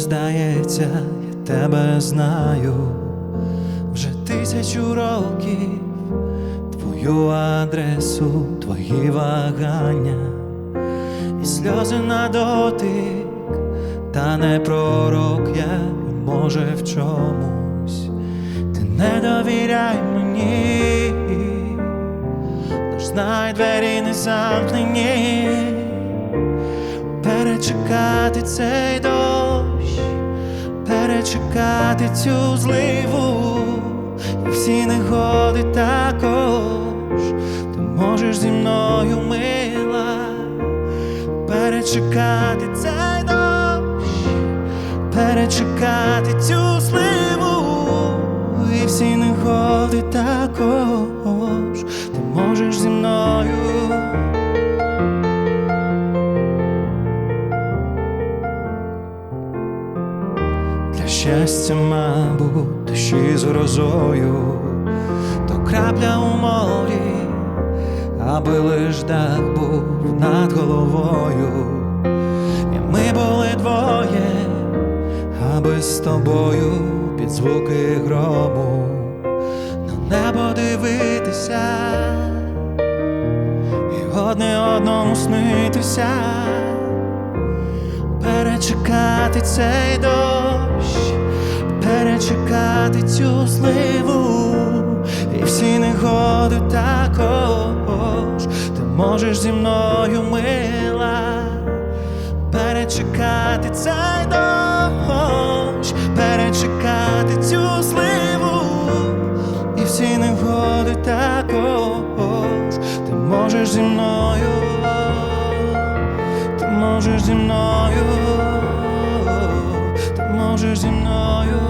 здається, я тебе знаю. Вже тисячу років, твою адресу, твої вагання. І сльози на дотик, та не пророк я, може в чомусь. Ти не довіряй мені, лиш знай двері не замкнені, перечекати цей дощ, перечекати цю зливу. І всі негоди також, ти можеш зі мною мила перечекати цей дощ, перечекати цю сливу і всі негоди також, щастя, мабуть, дощі з грозою, то крапля у морі, аби лиш дах був над головою, і ми були двоє, аби з тобою під звуки грому на небо дивитися і одне одному снитися перечекати цей дощ, перечекати цю сливу і всі негоди також, ти можеш зі мною мила, перечекати цей дощ, перечекати цю сливу і всі негоди також, ти можеш зі мною ти можеш зі мною, ти можеш зі мною.